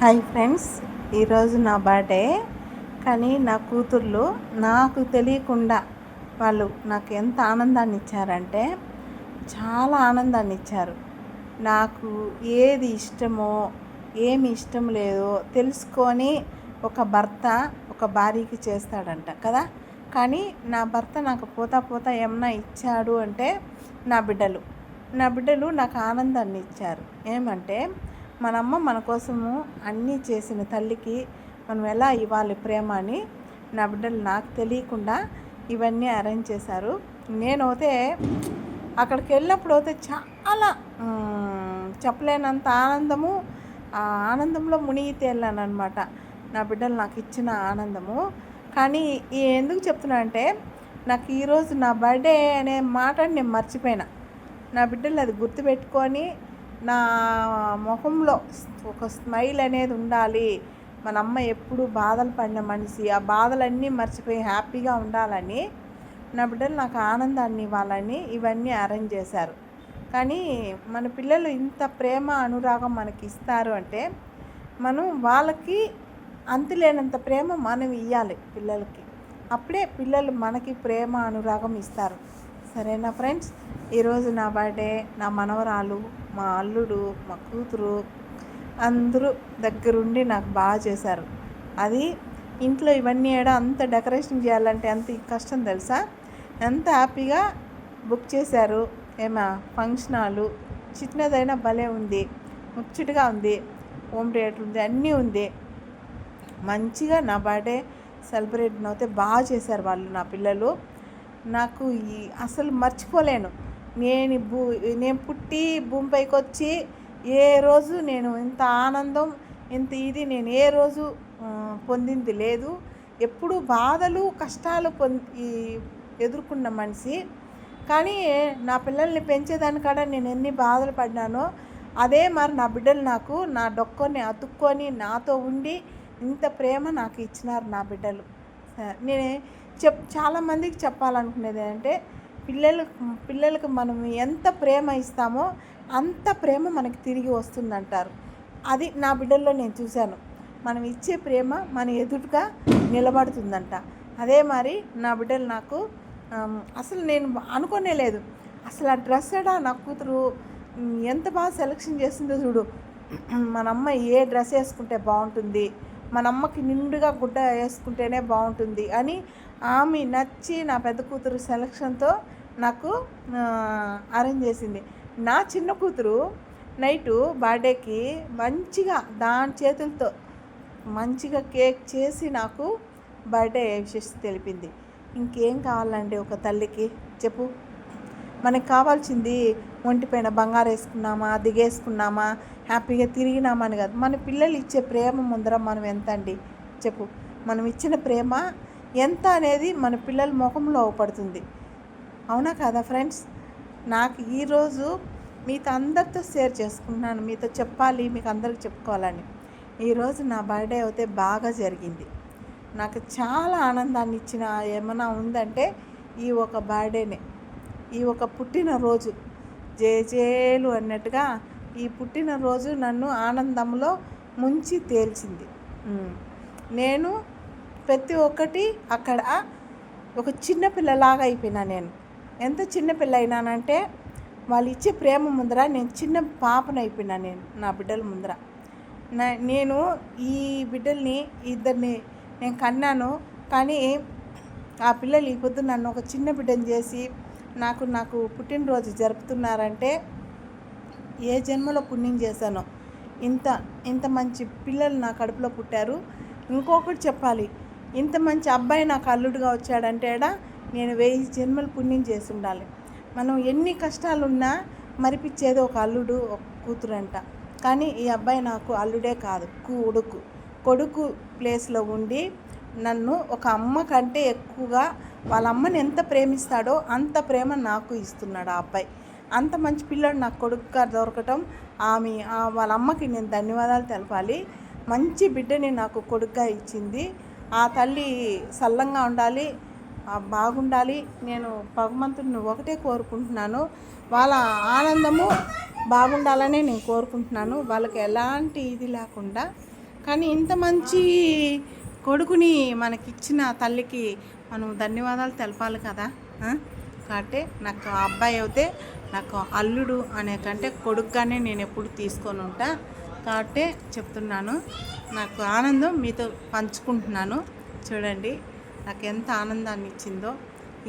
Hi friends ఈరోజు నా birthday. కానీ నా కూతుర్లు నాకు తెలియకుండా వాళ్ళు నాకు ఎంత ఆనందాన్ని ఇచ్చారంటే చాలా ఆనందాన్ని ఇచ్చారు. నాకు ఏది ఇష్టమో ఏమి ఇష్టం లేదో తెలుసుకొని ఒక భర్త ఒక భార్యకి చేస్తాడంట కదా. కానీ నా భర్త నాకు పోతా పోతా ఏమన్నా ఇచ్చాడు అంటే నా బిడ్డలు. నా బిడ్డలు నాకు ఆనందాన్ని ఇచ్చారు. ఏమంటే మన అమ్మ మన కోసము అన్నీ చేసిన తల్లికి మనం ఎలా ఇవ్వాలి ప్రేమ అని నా బిడ్డలు నాకు తెలియకుండా ఇవన్నీ అరేంజ్ చేశారు. నేనైతే అక్కడికి వెళ్ళినప్పుడు అయితే చాలా చెప్పలేనంత ఆనందము ఆ ఆనందంలో మునిగి తేలాను అనమాట నా బిడ్డలు నాకు ఇచ్చిన ఆనందము. కానీ ఎందుకు చెప్తున్నా అంటే నాకు ఈరోజు నా బర్త్డే అనే మాట నేను మర్చిపోయినా. నా బిడ్డలు అది గుర్తుపెట్టుకొని నా ముఖంలో ఒక స్మైల్ అనేది ఉండాలి. మన అమ్మ ఎప్పుడు బాధలు పడిన మనిషి. ఆ బాధలన్నీ మర్చిపోయి హ్యాపీగా ఉండాలని నా బిడ్డలు నాకు ఆనందాన్ని ఇవ్వాలని ఇవన్నీ అరేంజ్ చేశారు. కానీ మన పిల్లలు ఇంత ప్రేమ అనురాగం మనకి ఇస్తారు అంటే మనం వాళ్ళకి అంతులేనంత ప్రేమ మనం ఇవ్వాలి పిల్లలకి. అప్పుడే పిల్లలు మనకి ప్రేమ అనురాగం ఇస్తారు. సరేనా ఫ్రెండ్స్? ఈరోజు నా బర్త్డే నా మనవరాలు మా అల్లుడు మా కూతురు అందరూ దగ్గరుండి నాకు బాగా చేశారు. అది ఇంట్లో ఇవన్నీ ఏడా అంత డెకరేషన్ చేయాలంటే అంత కష్టం తెలుసా? ఎంత హ్యాపీగా బుక్ చేశారు. ఏమా ఫంక్షన్ హాలు చిన్నదైనా భలే ఉంది. ముచ్చటగా ఉంది. హోమ్ థియేటర్ ఉంది అన్నీ ఉంది. మంచిగా నా బర్త్డే సెలబ్రేట్ అవుతే బాగా చేశారు వాళ్ళు నా పిల్లలు. నాకు ఈ అసలు మర్చిపోలేను. నేను భూ నేను పుట్టి భూమిపైకి వచ్చి ఏ రోజు నేను ఇంత ఆనందం ఇంత ఇది నేను ఏ రోజు పొందింది లేదు. ఎప్పుడు బాధలు కష్టాలు పొంది ఎదుర్కొన్న మనిషి. కానీ నా పిల్లల్ని పెంచేదానికాడ నేను ఎన్ని బాధలు పడినానో అదే మరి నా బిడ్డలు నాకు నా డొక్కొని అతుక్కొని నాతో ఉండి ఇంత ప్రేమ నాకు ఇచ్చినారు నా బిడ్డలు. నేను చెప్ చాలామందికి చెప్పాలనుకునేది ఏంటంటే పిల్లలు పిల్లలకు మనం ఎంత ప్రేమ ఇస్తామో అంత ప్రేమ మనకి తిరిగి వస్తుందంటారు. అది నా బిడ్డల్లో నేను చూశాను. మనం ఇచ్చే ప్రేమ మన ఎదుటిగా నిలబడుతుందంట. అదే మరి నా బిడ్డలు నాకు అసలు నేను అనుకునే లేదు. అసలు ఆ డ్రెస్ ఎడా నా కూతురు ఎంత బాగా సెలెక్షన్ చేసిందో చూడు. మన అమ్మ ఏ డ్రెస్ వేసుకుంటే బాగుంటుంది? మన అమ్మకి నిండుగా గుడ్డ వేసుకుంటేనే బాగుంటుంది అని ఆమె నచ్చి నా పెద్ద కూతురు సెలక్షన్తో నాకు అరేంజ్ చేసింది. నా చిన్న కూతురు నైటు బర్త్డేకి మంచిగా దాని చేతులతో మంచిగా కేక్ చేసి నాకు బర్త్డే విశేష తెలిపింది. ఇంకేం కావాలండి ఒక తల్లికి? చెప్పు. మనకి కావాల్సింది ఒంటిపైన బంగారు వేసుకున్నామా దిగేసుకున్నామా హ్యాపీగా తిరిగినామా అని కాదు. మన పిల్లలు ఇచ్చే ప్రేమ ముందర మనం ఎంత అండి చెప్పు. మనం ఇచ్చిన ప్రేమ ఎంత అనేది మన పిల్లల ముఖంలో పడుతుంది. అవునా కదా ఫ్రెండ్స్? నాకు ఈరోజు మీతో అందరితో షేర్ చేసుకున్నాను. మీతో చెప్పాలి మీకు అందరికి చెప్పుకోవాలని. ఈరోజు నా బర్త్డే అయితే బాగా జరిగింది. నాకు చాలా ఆనందాన్ని ఇచ్చిన ఏమైనా ఉందంటే ఈ ఒక బర్త్డేనే. ఈ ఒక పుట్టినరోజు. జేజేలు అన్నట్టుగా ఈ పుట్టినరోజు నన్ను ఆనందంలో ముంచి తేల్చింది. నేను ప్రతి ఒక్కటి అక్కడ ఒక చిన్న పిల్లలాగా అయిపోయినా నేను. ఎంత చిన్న పిల్ల అయినానంటే వాళ్ళు ఇచ్చే ప్రేమ ముందర నేను చిన్న పాపను అయిపోయినా నేను నా బిడ్డల ముందర. నా నేను ఈ బిడ్డల్ని ఇద్దరిని నేను కన్నాను కానీ ఆ పిల్లలు ఈ పొద్దు నన్ను ఒక చిన్న బిడ్డను చేసి నాకు నాకు పుట్టినరోజు జరుపుతున్నారంటే ఏ జన్మలో పుణ్యం చేశానో. ఇంత ఇంత మంచి పిల్లలు నా కడుపులో పుట్టారు. ఇంకొకటి చెప్పాలి. ఇంత మంచి అబ్బాయి నాకు అల్లుడుగా వచ్చాడంటే నేను వెయ్యి జన్మలు పుణ్యం చేసి ఉండాలి. మనం ఎన్ని కష్టాలున్నా మరిపించేది ఒక అల్లుడు ఒక కూతురు అంట కానీ ఈ అబ్బాయి నాకు అల్లుడే కాదు కొడుకు. కొడుకు ప్లేస్లో ఉండి నన్ను ఒక అమ్మ కంటే ఎక్కువగా వాళ్ళ అమ్మని ఎంత ప్రేమిస్తాడో అంత ప్రేమ నాకు ఇస్తున్నాడు ఆ అబ్బాయి. అంత మంచి పిల్లడు నాకు కొడుకుగా దొరకటం ఆమె వాళ్ళ అమ్మకి నేను ధన్యవాదాలు తెలపాలి. మంచి బిడ్డని నాకు కొడుకుగా ఇచ్చింది. ఆ తల్లి సల్లంగా ఉండాలి బాగుండాలి. నేను భగవంతుడిని ఒకటే కోరుకుంటున్నాను. వాళ్ళ ఆనందము బాగుండాలనే నేను కోరుకుంటున్నాను. వాళ్ళకి ఎలాంటి ఇది లేకుండా. కానీ ఇంత మంచి కొడుకుని మనకిచ్చిన తల్లికి మనం ధన్యవాదాలు తెలపాలి కదా? కాబట్టి నాకు ఆ అబ్బాయి అయితే నాకు అల్లుడు అనే కంటే కొడుకుగానే నేను ఎప్పుడు తీసుకొని ఉంటా. కాబట్టి చెప్తున్నాను. నాకు ఆనందం మీతో పంచుకుంటున్నాను. చూడండి నాకు ఎంత ఆనందాన్ని ఇచ్చిందో.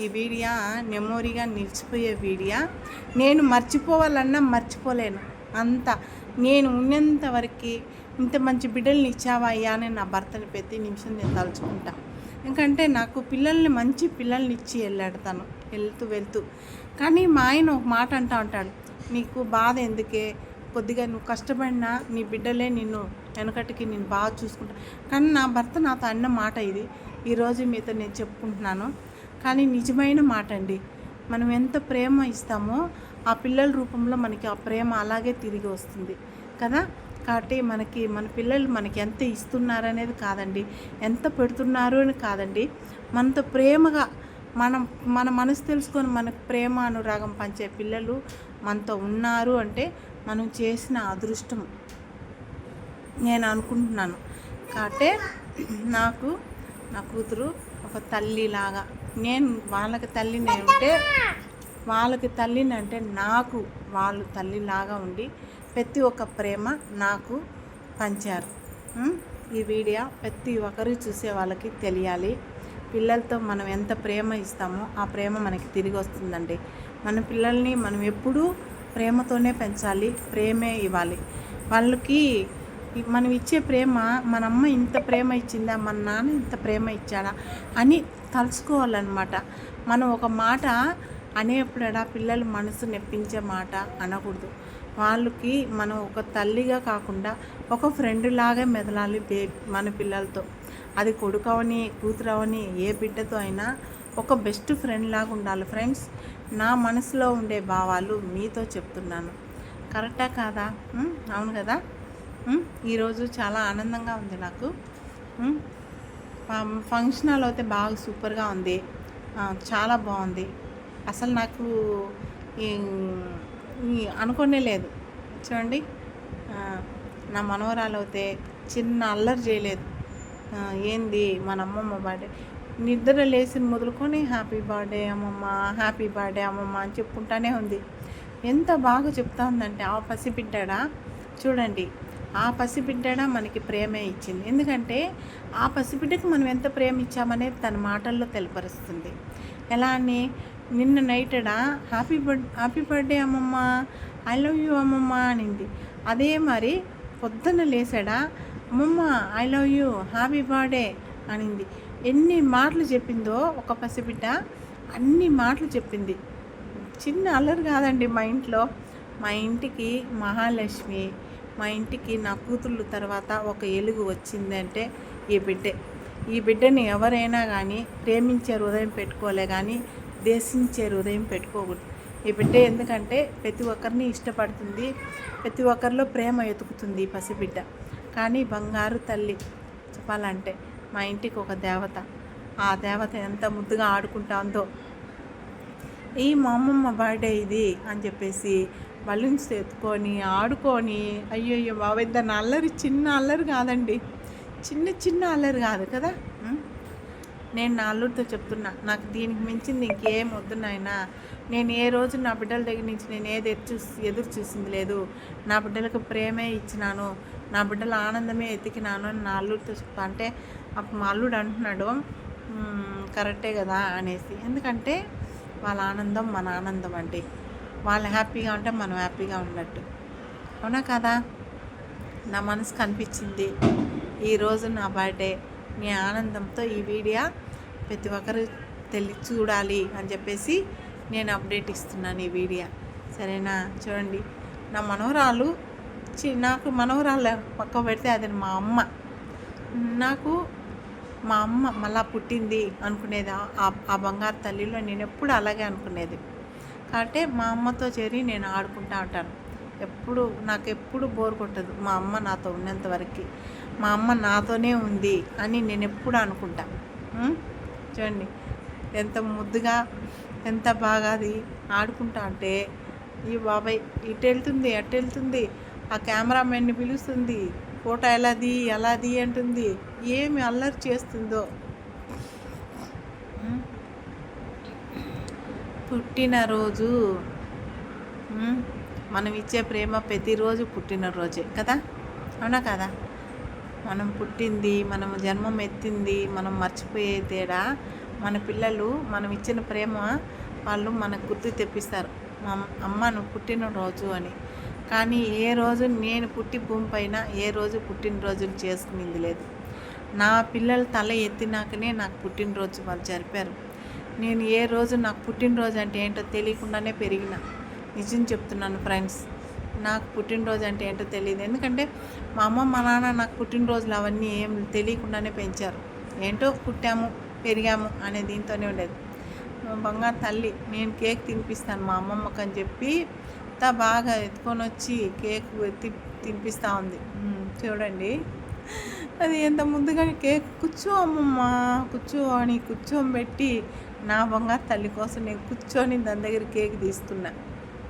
ఈ వీడియో మెమోరీగా నిలిచిపోయే వీడియో. నేను మర్చిపోవాలన్నా మర్చిపోలేను. అంత. నేను ఉన్నంత వరకు ఇంత మంచి బిడ్డల్ని ఇచ్చావా అయ్యా అని నా భర్తని ప్రతి నిమిషం నేను తలుచుకుంటా. ఎందుకంటే నాకు పిల్లల్ని మంచి పిల్లల్ని ఇచ్చి వెళ్ళాడతాను వెళ్తూ వెళ్తూ. కానీ మా ఆయన ఒక మాట అంటా ఉంటాడు. నీకు బాధ ఎందుకే? కొద్దిగా నువ్వు కష్టపడినా నీ బిడ్డలే నిన్ను వెనకటికి నేను బాగా చూసుకుంటా. కానీ నా భర్త నాతో అన్న మాట ఇది. ఈరోజు మీతో నేను చెప్పుకుంటున్నాను. కానీ నిజమైన మాట అండి. మనం ఎంత ప్రేమ ఇస్తామో ఆ పిల్లల రూపంలో మనకి ఆ ప్రేమ అలాగే తిరిగి వస్తుంది. కదా? కాబట్టి మనకి మన పిల్లలు మనకి ఎంత ఇస్తున్నారు అనేది కాదండి. ఎంత పెడుతున్నారు అని కాదండి. మనతో ప్రేమగా మనం మన మనసు తెలుసుకొని మనకు ప్రేమ అనురాగం పంచే పిల్లలు మనతో ఉన్నారు అంటే మనం చేసిన అదృష్టం నేను అనుకుంటున్నాను. కాబట్టి నాకు నా కూతురు ఒక తల్లిలాగా నేను వాళ్ళకి తల్లిని ఉంటే వాళ్ళకి తల్లిని అంటే నాకు వాళ్ళు తల్లిలాగా ఉండి ప్రతి ఒక్క ప్రేమ నాకు పంచారు. ఈ వీడియో ప్రతి ఒక్కరు చూసే వాళ్ళకి తెలియాలి. పిల్లలతో మనం ఎంత ప్రేమ ఇస్తామో ఆ ప్రేమ మనకి తిరిగి వస్తుందండి. మన పిల్లల్ని మనం ఎప్పుడూ ప్రేమతోనే పెంచాలి ప్రేమే ఇవ్వాలి. వాళ్ళకి మనం ఇచ్చే ప్రేమ మన అమ్మ ఇంత ప్రేమ ఇచ్చిందా మన నాన్న ఇంత ప్రేమ ఇచ్చాడా? అని తలుచుకోవాలన్నమాట. మనం ఒక మాట అనేప్పుడడా పిల్లల మనసు నెప్పించే మాట అనకూడదు. వాళ్ళకి మనం ఒక తల్లిగా కాకుండా ఒక ఫ్రెండ్ లాగే మెదలాలి బే మన పిల్లలతో. అది కొడుకవని కూతురవని ఏ బిడ్డతో అయినా ఒక బెస్ట్ ఫ్రెండ్ లాగా ఉండాలి. ఫ్రెండ్స్ నా మనసులో ఉండే భావాలు మీతో చెప్తున్నాను. కరెక్టా కాదా? అవును కదా? ఈరోజు చాలా ఆనందంగా ఉంది నాకు. ఫంక్షన్ హాల్ అయితే బాగా సూపర్గా ఉంది. చాలా బాగుంది. అసలు నాకు అనుకోనే లేదు. చూడండి. నా మనవరాలు అయితే చిన్న అల్లరి చేయలేదు. ఏంది? మన అమ్మమ్మ బర్త్డే నిద్ర లేచి మొదలుకొని హ్యాపీ బర్త్డే అమ్మమ్మ హ్యాపీ బర్త్డే అమ్మమ్మ అని చెప్పుకుంటానే ఉంది. ఎంత బాగా చెప్తా ఉందంటే ఆ పసిబిడ్డడా? చూడండి ఆ పసిబిడ్డ మనకి ప్రేమే ఇచ్చింది. ఎందుకంటే ఆ పసిబిడ్డకి మనం ఎంత ప్రేమ ఇచ్చామనేది తన మాటల్లో తెలపరుస్తుంది. ఎలా అని? నిన్న నైటడా హ్యాపీ బర్త్ హ్యాపీ బర్త్డే అమ్మమ్మ ఐ లవ్ యూ అమ్మమ్మ అనింది. అదే మరి పొద్దున్న లేచాడా అమ్మమ్మ I love you happy birthday అనింది. ఎన్ని మాటలు చెప్పిందో ఒక పసిబిడ్డ అన్ని మాటలు చెప్పింది. చిన్న అల్లరి కాదండి మా ఇంట్లో. మా ఇంటికి మహాలక్ష్మి మా ఇంటికి నా కూతుళ్ళు తర్వాత ఒక ఎలుగు వచ్చిందంటే ఈ బిడ్డే. ఈ బిడ్డని ఎవరైనా కానీ ప్రేమించే హృదయం పెట్టుకోలే కానీ దేశించే హృదయం పెట్టుకోకూడదు. ఈ బిడ్డ ఎందుకంటే ప్రతి ఒక్కరిని ఇష్టపడుతుంది. ప్రతి ఒక్కరిలో ప్రేమ ఎతుకుతుంది ఈ పసిబిడ్డ. కానీ బంగారు తల్లి చెప్పాలంటే మా ఇంటికి ఒక దేవత. ఆ దేవత ఎంత ముద్దుగా ఆడుకుంటుందో. ఈ మా అమ్మమ్మ బర్త్డే ఇది అని చెప్పేసి బలూన్స్ ఎత్తుకొని ఆడుకొని అయ్యయ్యో బాబాయ్ దాన్ని అల్లరి చిన్న అల్లరి కాదండి. చిన్న చిన్న అల్లరి కాదు కదా? నేను నా అల్లుడితో చెప్తున్నా నాకు దీనికి మించింది ఇంకేం వద్దు నాయనా. నేను ఏ రోజు నా బిడ్డల దగ్గర నుంచి నేను ఏది ఎదురు చూసి ఎదురు చూసింది లేదు. నా బిడ్డలకు ప్రేమే ఇచ్చినాను. నా బిడ్డల ఆనందమే ఎతికినాను అని నా అల్లుడితో చెప్తా. అంటే అప్పుడు మా అల్లుడు అంటున్నాడు కరెక్టే కదా అనేసి. ఎందుకంటే వాళ్ళ ఆనందం మన ఆనందం అండి. వాళ్ళు హ్యాపీగా ఉంటే మనం హ్యాపీగా ఉన్నట్టు. అవునా కదా? నా మనసు కనిపించింది. ఈరోజు నా బర్త్డే. మీ ఆనందంతో ఈ వీడియో ప్రతి ఒక్కరు తెలి చూడాలి అని చెప్పేసి నేను అప్డేట్ ఇస్తున్నాను ఈ వీడియో. సరేనా? చూడండి. నా మనవరాలు చి నాకు మనవరాలు పక్క పెడితే అది మా అమ్మ. నాకు మా అమ్మ మళ్ళా పుట్టింది అనుకునేది ఆ- బంగారు తల్లిలో నేను ఎప్పుడు అలాగే అనుకునేది. కాబట్టి మా అమ్మతో చేరి నేను ఆడుకుంటా ఉంటాను. ఎప్పుడు నాకు ఎప్పుడు బోర్ కొట్టదు మా అమ్మ నాతో ఉన్నంత వరకు. మా అమ్మ నాతోనే ఉంది అని నేను ఎప్పుడు అనుకుంటా. చూడండి ఎంత ముద్దుగా ఎంత బాగా అది ఆడుకుంటా అంటే ఈ బాబాయ్ ఇటు వెళ్తుంది అటు వెళ్తుంది ఆ కెమెరామెన్ని పిలుస్తుంది ఫోటో ఎలాది ఎలాది అంటుంది. ఏమి అల్లరి చేస్తుందో. పుట్టినరోజు మనం ఇచ్చే ప్రేమ ప్రతిరోజు పుట్టినరోజే కదా. అవునా కదా? మనం పుట్టింది మనం జన్మం ఎత్తింది మనం మర్చిపోయే తేడా మన పిల్లలు మనం ఇచ్చిన ప్రేమ వాళ్ళు మనకు గుర్తు తెప్పిస్తారు. మా అమ్మ నువ్వు పుట్టినరోజు అని. కానీ ఏ రోజు నేను పుట్టి భూమి పైన ఏ రోజు పుట్టినరోజులు చేసుకునింది లేదు. నా పిల్లలు తల ఎత్తినాకనే నాకు పుట్టినరోజు వాళ్ళు జరిపారు. నేను ఏ రోజు నాకు పుట్టినరోజు అంటే ఏంటో తెలియకుండానే పెరిగిన. నిజం చెప్తున్నాను ఫ్రెండ్స్ నాకు పుట్టినరోజు అంటే ఏంటో తెలియదు. ఎందుకంటే మా అమ్మ మా నాన్న నాకు పుట్టినరోజులు అవన్నీ ఏం తెలియకుండానే పెంచారు. ఏంటో పుట్టాము పెరిగాము అనే దీంతోనే ఉండేది. బంగారు తల్లి నేను కేక్ తినిపిస్తాను మా అమ్మమ్మకు అని చెప్పి అంతా బాగా ఎత్తుకొని వచ్చి కేక్ ఎత్తి తినిపిస్తూ ఉంది. చూడండి. అది ఎంత ముందుగా కేక్ కూర్చో అమ్మమ్మ కూర్చో అని కూర్చోబెట్టి నా బంగారు తల్లి కోసం నేను కూర్చొని దాని దగ్గర కేక్ తీసుకున్నా.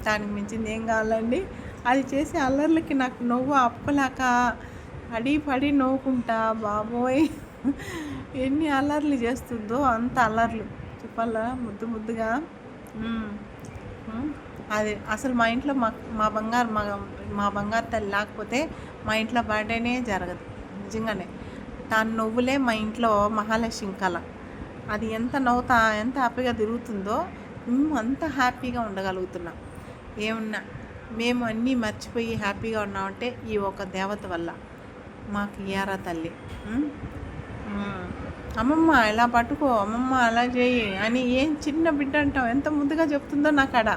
దానికి మించింది ఏం కావాలండి? అది చేసే అల్లర్లకి నాకు నవ్వు అప్పలేక అడి పడి నవ్వుకుంటా బాబోయ్. ఎన్ని అల్లర్లు చేస్తుందో అంత అల్లర్లు. చెప్పాలా? ముద్దు ముద్దుగా. అది అసలు మా ఇంట్లో మా మా బంగారు మా మా బంగారు తల్లి లేకపోతే మా ఇంట్లో బర్త్డేనే జరగదు నిజంగానే. తాను నువ్వులే మా ఇంట్లో మహాలక్ష్మి కళ. అది ఎంత నవ్వుతా ఎంత హ్యాపీగా తిరుగుతుందో మేము అంత హ్యాపీగా ఉండగలుగుతున్నాం. ఏమున్నా మేము అన్నీ మర్చిపోయి హ్యాపీగా ఉన్నామంటే ఈ ఒక దేవత వల్ల మాకు ఇయారా తల్లి. అమ్మమ్మ ఇలా పట్టుకో అమ్మమ్మ అలా చేయి అని ఏం చిన్న బిడ్డ అంటావు? ఎంత ముద్దుగా చెప్తుందో నాకు అడ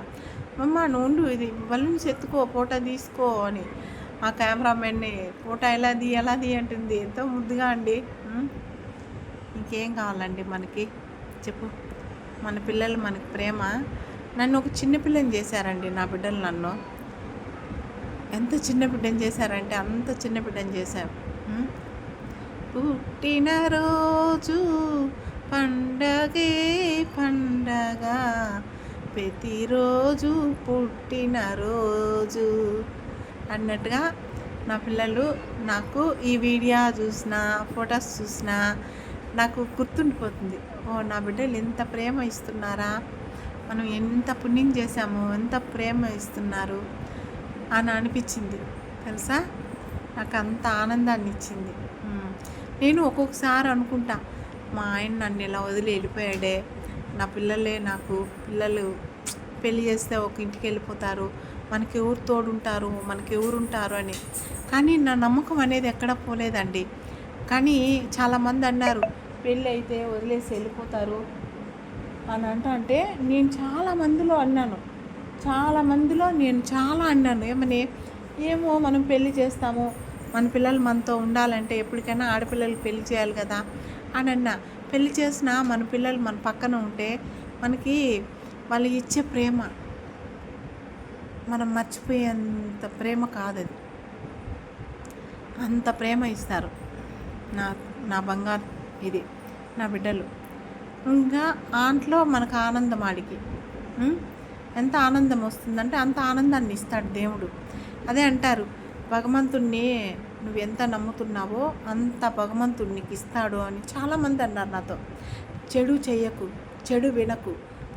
అమ్మమ్మ నువ్వు ఉండు ఇది బలూన్స్ ఎత్తుకో ఫోటో తీసుకో అని. ఆ కెమెరామెన్ని ఫోటో ఎలా తీ ఎలా తీ అంటుంది. ఎంతో ముద్దుగా అండి. ఇంకేం కావాలండి మనకి? చెప్పు. మన పిల్లలు మనకి ప్రేమ. నన్ను ఒక చిన్న పిల్లని చేశారండి నా బిడ్డలు నన్ను. ఎంత చిన్న బిడ్డని చేశారంటే అంత చిన్న బిడ్డని చేశారు. పుట్టినరోజు పండగే పండగ. ప్రతిరోజు పుట్టినరోజు అన్నట్టుగా నా పిల్లలు నాకు ఈ వీడియో చూసిన ఫొటోస్ చూసిన నాకు గుర్తుండిపోతుంది. ఓ నా బిడ్డలు ఎంత ప్రేమ ఇస్తున్నారా? మనం ఎంత పుణ్యం చేశాము ఎంత ప్రేమ ఇస్తున్నారు అని అనిపించింది. తెలుసా? నాకు అంత ఆనందాన్ని ఇచ్చింది నేను ఒక్కొక్కసారి అనుకుంటా మా ఆయన నన్ను ఇలా వదిలి వెళ్ళిపోయాడే. నా పిల్లలే నాకు పిల్లలు పెళ్ళి చేస్తే ఒక ఇంటికి వెళ్ళిపోతారు. మనకి ఎవరు తోడుంటారు? మనకి ఎవరు ఉంటారు? అని. కానీ నా నమ్మకం అనేది ఎక్కడ పోలేదండి. కానీ చాలామంది అన్నారు పెళ్ళి అయితే వదిలేసి వెళ్ళిపోతారు. అని అంట అంటే నేను చాలా మందిలో అన్నాను. చాలా మందిలో నేను చాలా అన్నాను. ఏమని? ఏమో మనం పెళ్ళి చేస్తాము. మన పిల్లలు మనతో ఉండాలంటే ఎప్పటికైనా ఆడపిల్లలు పెళ్ళి చేయాలి కదా? అని అన్నా. పెళ్ళి చేసిన మన పిల్లలు మన పక్కన ఉంటే మనకి వాళ్ళు ఇచ్చే ప్రేమ మనం మర్చిపోయేంత ప్రేమ కాదు అది. అంత ప్రేమ ఇస్తారు. నా నా బంగారు ఇది నా బిడ్డలు. ఇంకా ఆంట్లో మనకు ఆనందం ఆడికి. ఎంత ఆనందం వస్తుందంటే అంత ఆనందాన్ని ఇస్తాడు దేవుడు. అదే అంటారు భగవంతుణ్ణి నువ్వు ఎంత నమ్ముతున్నావో అంత భగవంతుడికి ఇస్తాడు అని చాలామంది అన్నారు నాతో. చెడు చెయ్యకు చెడు వినకు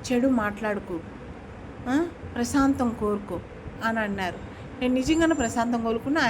చెడు మాట్లాడుకు ప్రశాంతం కోరుకో అని అన్నారు. నేను నిజంగానే ప్రశాంతం కోరుకున్నా